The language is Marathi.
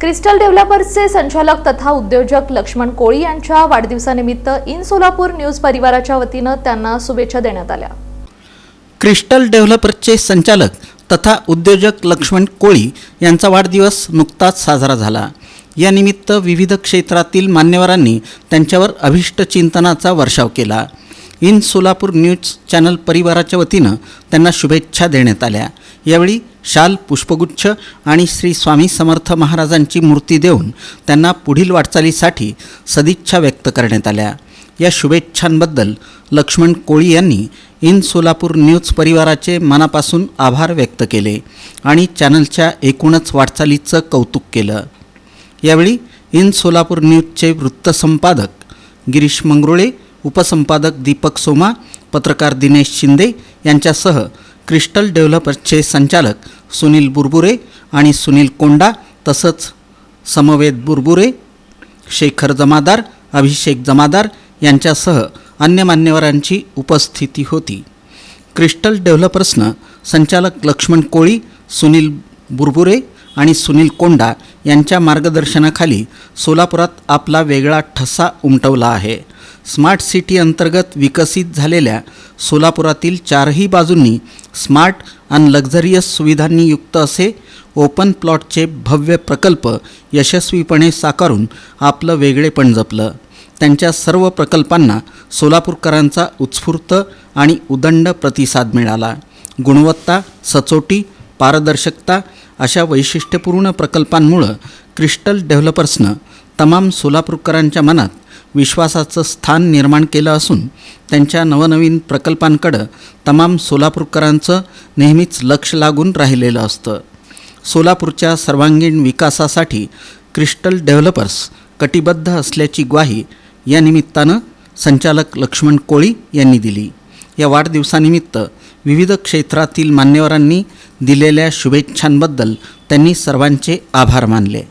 क्रिस्टल डेव्हलपर्सचे संचालक तथा उद्योजक लक्ष्मण कोळी यांच्या वाढदिवसानिमित्त इन सोलापूर न्यूज परिवाराच्या वतीनं त्यांना शुभेच्छा देण्यात आल्या. क्रिस्टल डेव्हलपर्सचे संचालक तथा उद्योजक लक्ष्मण कोळी यांचा वाढदिवस नुकताच साजरा झाला. यानिमित्त विविध क्षेत्रातील मान्यवरांनी त्यांच्यावर अभिष्ट चिंतनाचा वर्षाव केला. इन सोलापूर न्यूज चॅनल परिवाराच्या वतीनं त्यांना शुभेच्छा देण्यात आल्या. यावेळी शाल पुष्पगुच्छ आणि श्री स्वामी समर्थ महाराजांची मूर्ती देऊन त्यांना पुढील वाटचालीसाठी सदिच्छा व्यक्त करण्यात आल्या. या शुभेच्छांबद्दल लक्ष्मण कोळी यांनी इन सोलापूर न्यूज परिवाराचे मनापासून आभार व्यक्त केले आणि चॅनलच्या एकूणच वाटचालीचं कौतुक केलं. यावेळी इन सोलापूर न्यूजचे वृत्तसंपादक गिरीश मंगरुळे उपसंपादक दीपक सोमा पत्रकार दिनेश शिंदे यांच्यासह क्रिस्टल डेव्हलपर्सचे संचालक सुनील बुरबुरे आणि सुनील कोंडा तसंच समवेद बुरबुरे शेखर जमादार अभिषेक जमादार यांच्यासह अन्य मान्यवरांची उपस्थिती होती. क्रिस्टल डेव्हलपर्सनं संचालक लक्ष्मण कोळी सुनील बुरबुरे आणि सुनील कोंडा यांच्या मार्गदर्शनाखाली सोलापुरात आपला वेगळा ठसा उमटवला आहे. स्मार्ट सिटी अंतर्गत विकसित झालेल्या सोलापुरातील चारही बाजूंनी स्मार्ट आणि लक्झरियस सुविधांनी युक्त असे ओपन प्लॉटचे भव्य प्रकल्प यशस्वीपणे साकारून आपलं वेगळेपण जपलं. त्यांच्या सर्व प्रकल्पांना सोलापूरकरांचा उत्स्फूर्त आणि उदंड प्रतिसाद मिळाला. गुणवत्ता सचोटी पारदर्शकता अशा वैशिष्ट्यपूर्ण प्रकल्पांमुळं क्रिस्टल डेव्हलपर्सनं तमाम सोलापूरकरांच्या मनात विश्वासाचं स्थान निर्माण केलं असून त्यांच्या नवनवीन प्रकल्पांकडं तमाम सोलापूरकरांचं नेहमीच लक्ष लागून राहिलेलं असतं. सोलापूरच्या सर्वांगीण विकासासाठी क्रिस्टल डेव्हलपर्स कटिबद्ध असल्याची ग्वाही या निमित्तानं संचालक लक्ष्मण कोळी यांनी दिली. या वाढदिवसानिमित्त विविध क्षेत्रातील मान्यवरांनी दिलेल्या शुभेच्छांबद्दल त्यांनी सर्वांचे आभार मानले.